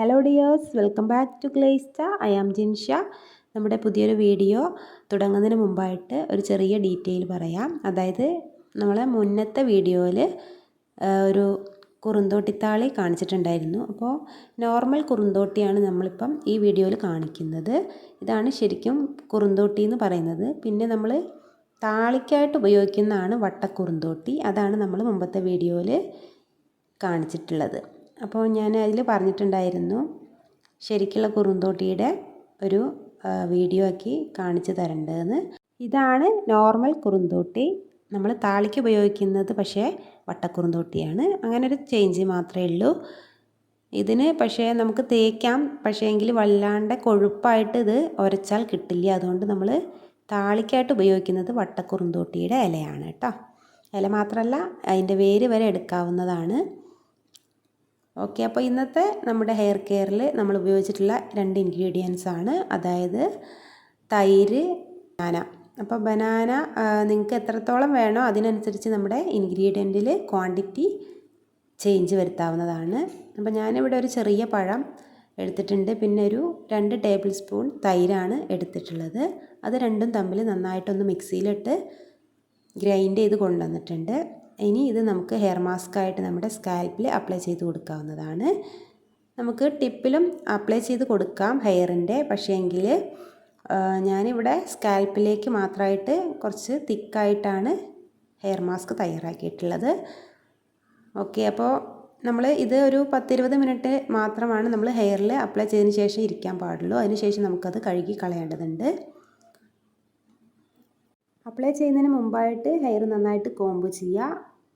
Hello dears welcome back to ഗ്ലേസ്റ്റ I am Jinsha നമ്മുടെ പുതിയൊരു video തുടങ്ങുന്നതിന് മുമ്പായിട്ട് ഒരു ചെറിയ ഡീറ്റെയിൽ പറയാം. അതായത് നമ്മളെ മുന്നത്തെ വീഡിയോയിൽ ഒരു കുറുന്തോട്ടിത്താളി കാണിച്ചിട്ടുണ്ടായിരുന്നു. അപ്പോൾ നോർമൽ കുറുന്തോട്ടിയാണ് നമ്മളിപ്പം ഈ വീഡിയോയിൽ കാണിക്കുന്നത്. ഇതാണ് ശരിക്കും കുറുന്തോട്ടി എന്ന് പറയുന്നത്. പിന്നെ നമ്മൾ താളിക്കായിട്ട് ഉപയോഗിക്കുന്നതാണ് വട്ടക്കുറുന്തോട്ടി. അതാണ് നമ്മൾ മുമ്പത്തെ വീഡിയോയിൽ കാണിച്ചിട്ടുള്ളത്. അപ്പോൾ ഞാൻ അതിൽ പറഞ്ഞിട്ടുണ്ടായിരുന്നു ശരിക്കുള്ള കുറുന്തോട്ടിയുടെ ഒരു വീഡിയോ ആക്കി കാണിച്ചു തരേണ്ടതെന്ന്. ഇതാണ് നോർമൽ കുറുന്തോട്ടി. നമ്മൾ താളിക്ക് ഉപയോഗിക്കുന്നത് പക്ഷേ വട്ടക്കുറുന്തോട്ടിയാണ്. അങ്ങനെ ഒരു ചേഞ്ച് മാത്രമേ ഉള്ളൂ. ഇതിന് പക്ഷേ നമുക്ക് തേക്കാം പക്ഷേ എങ്കിൽ വല്ലാണ്ട് കൊഴുപ്പായിട്ട് ഇത് ഉരച്ചാൽ കിട്ടില്ല. അതുകൊണ്ട് നമ്മൾ താളിക്കായിട്ട് ഉപയോഗിക്കുന്നത് വട്ടക്കുറുന്തോട്ടിയുടെ ഇലയാണ് കേട്ടോ. ഇല മാത്രമല്ല അതിന്റെ വേര് വരെ എടുക്കാവുന്നതാണ്. ഓക്കെ അപ്പോൾ ഇന്നത്തെ നമ്മുടെ ഹെയർ കെയറിൽ നമ്മൾ ഉപയോഗിച്ചിട്ടുള്ള രണ്ട് ഇൻഗ്രീഡിയൻസ് ആണ്. അതായത് തൈര് ബനാന അപ്പോൾ ബനാന നിങ്ങൾക്ക് എത്രത്തോളം വേണോ അതിനനുസരിച്ച് നമ്മുടെ ഇൻഗ്രീഡിയന്റിൽ ക്വാണ്ടിറ്റി ചേഞ്ച് വരുത്താവുന്നതാണ്. അപ്പോൾ ഞാനിവിടെ ഒരു ചെറിയ പഴം എടുത്തിട്ടുണ്ട്. പിന്നെ ഒരു രണ്ട് ടേബിൾ സ്പൂൺ തൈരാണ് എടുത്തിട്ടുള്ളത്. അത് രണ്ടും തമ്മിൽ നന്നായിട്ടൊന്ന് മിക്സിയിലിട്ട് ഗ്രൈൻഡ് ചെയ്ത് കൊണ്ടുവന്നിട്ടുണ്ട്. ഇനി ഇത് നമുക്ക് ഹെയർ മാസ്ക് ആയിട്ട് നമ്മുടെ സ്കാൽപ്പിൽ അപ്ലൈ ചെയ്ത് കൊടുക്കാവുന്നതാണ്. നമുക്ക് ടിപ്പിലും അപ്ലൈ ചെയ്ത് കൊടുക്കാം ഹെയറിന്റെ പക്ഷേ എങ്കിൽ ഞാനിവിടെ സ്കാൽപ്പിലേക്ക് മാത്രമായിട്ട് കുറച്ച് തിക്കായിട്ടാണ് ഹെയർ മാസ്ക് തയ്യാറാക്കിയിട്ടുള്ളത്. ഓക്കെ അപ്പോൾ നമ്മൾ ഇത് ഒരു പത്തിരുപത് മിനിറ്റ് മാത്രമാണ് നമ്മൾ ഹെയറിൽ അപ്ലൈ ചെയ്തതിന് ശേഷം ഇരിക്കാൻ പാടുള്ളൂ. അതിനുശേഷം നമുക്കത് കഴുകി കളയേണ്ടതുണ്ട്. അപ്ലൈ ചെയ്യുന്നതിന് മുമ്പായിട്ട് ഹെയർ നന്നായിട്ട് കോമ്പ് ചെയ്യുക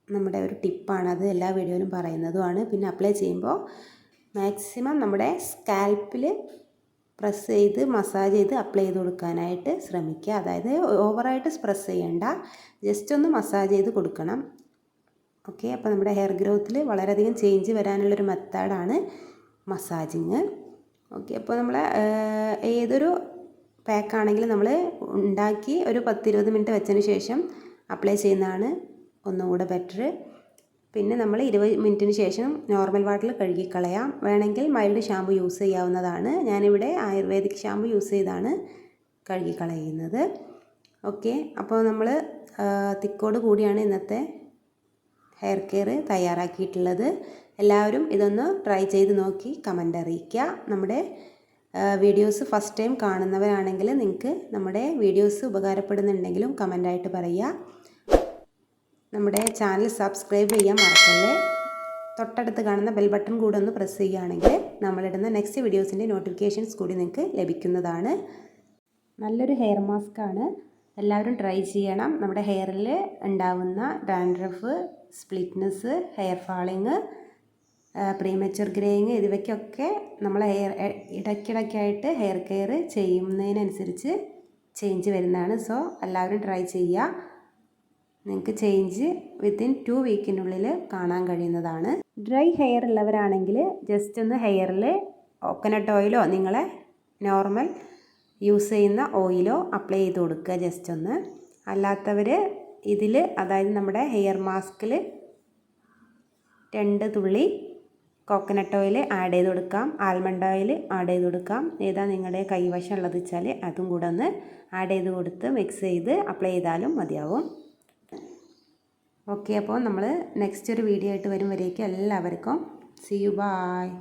നമ്മുടെ ഒരു ടിപ്പാണ് അത് എല്ലാ വീഡിയോയിലും പറയുന്നതുമാണ്. പിന്നെ അപ്ലൈ ചെയ്യുമ്പോൾ മാക്സിമം നമ്മുടെ സ്കാൽപ്പിൽ പ്രസ് ചെയ്ത് മസാജ് ചെയ്ത് അപ്ലൈ ചെയ്ത് കൊടുക്കാനായിട്ട് ശ്രമിക്കുക. അതായത് ഓവറായിട്ട് പ്രസ് ചെയ്യേണ്ട. ജസ്റ്റ് ഒന്ന് മസാജ് ചെയ്ത് കൊടുക്കണം. ഓക്കെ അപ്പോൾ നമ്മുടെ ഹെയർ ഗ്രോത്തിൽ വളരെയധികം ചേഞ്ച് വരാനുള്ളൊരു മെത്തേഡാണ് മസാജിങ് ഓക്കെ അപ്പോൾ നമ്മൾ ഏതൊരു പാക്കാണെങ്കിലും നമ്മൾ ഉണ്ടാക്കി ഒരു പത്തിരുപത് മിനിറ്റ് വെച്ചതിന് ശേഷം അപ്ലൈ ചെയ്യുന്നതാണ് ഒന്നുകൂടെ ബെറ്റർ പിന്നെ നമ്മൾ ഇരുപത് മിനിറ്റിന് ശേഷം നോർമൽ വാട്ടറിൽ കഴുകിക്കളയാം. വേണമെങ്കിൽ മൈൽഡ് ഷാമ്പു യൂസ് ചെയ്യാവുന്നതാണ്. ഞാനിവിടെ ആയുർവേദിക് ഷാമ്പു യൂസ് ചെയ്താണ് കഴുകിക്കളയുന്നത്. ഓക്കെ അപ്പോൾ നമ്മൾ തിക്കോട് കൂടിയാണ് ഇന്നത്തെ ഹെയർ കെയർ തയ്യാറാക്കിയിട്ടുള്ളത്. എല്ലാവരും ഇതൊന്ന് ട്രൈ ചെയ്ത് നോക്കി കമന്റ് അറിയിക്കുക. നമ്മുടെ വീഡിയോസ് ഫസ്റ്റ് ടൈം കാണുന്നവരാണെങ്കിൽ നിങ്ങൾക്ക് നമ്മുടെ വീഡിയോസ് ഉപകാരപ്പെടുന്നുണ്ടെങ്കിലും കമന്റായിട്ട് പറയുക. നമ്മുടെ ചാനൽ സബ്സ്ക്രൈബ് ചെയ്യാൻ മറക്കല്ലേ? തൊട്ടടുത്ത് കാണുന്ന ബെൽ ബട്ടൺ കൂടെ ഒന്ന് പ്രസ് ചെയ്യുകയാണെങ്കിൽ നമ്മളിടുന്ന നെക്സ്റ്റ് വീഡിയോസിന്റെ നോട്ടിഫിക്കേഷൻസ് കൂടി നിങ്ങൾക്ക് ലഭിക്കുന്നതാണ്. നല്ലൊരു ഹെയർ മാസ്ക് ആണ്. എല്ലാവരും ട്രൈ ചെയ്യണം. നമ്മുടെ ഹെയറിൽ ഉണ്ടാവുന്ന dandruff splitness hair falling premature greying ഇതിവയ്ക്കൊക്കെ നമ്മൾ ഹെയർ ഇടയ്ക്കിടയ്ക്കായിട്ട് ഹെയർ കെയർ ചെയ്യുന്നതിനനുസരിച്ച് ചേഞ്ച് വരുന്നതാണ്. സോ എല്ലാവരും ട്രൈ ചെയ്യുക. നിങ്ങൾക്ക് ചേഞ്ച് വിത്തിൻ ടു വീക്കിനുള്ളിൽ കാണാൻ കഴിയുന്നതാണ്. ഡ്രൈ ഹെയർ ഉള്ളവരാണെങ്കിൽ ജസ്റ്റ് ഒന്ന് ഹെയറിൽ കോക്കനട്ട് ഓയിലോ നിങ്ങളെ നോർമൽ യൂസ് ചെയ്യുന്ന ഓയിലോ അപ്ലൈ ചെയ്ത് കൊടുക്കുക ജസ്റ്റ് ഒന്ന്. അല്ലാത്തവർ ഇതിൽ അതായത് നമ്മുടെ ഹെയർ മാസ്കിൽ രണ്ട് തുള്ളി കോക്കനട്ട് ഓയിൽ ആഡ് ചെയ്ത് കൊടുക്കാം. ആൽമണ്ട് ഓയിൽ ആഡ് ചെയ്ത് കൊടുക്കാം. ഏതാ നിങ്ങളുടെ കൈവശം ഉള്ളത് വെച്ചാൽ അതും കൂടെ ഒന്ന് ആഡ് ചെയ്ത് കൊടുത്ത് മിക്സ് ചെയ്ത് അപ്ലൈ ചെയ്താലും മതിയാവും. ഓക്കെ അപ്പോൾ നമ്മൾ നെക്സ്റ്റ് ഒരു വീഡിയോ ആയിട്ട് വരും വരേക്കും എല്ലാവർക്കും സി യു ബായ്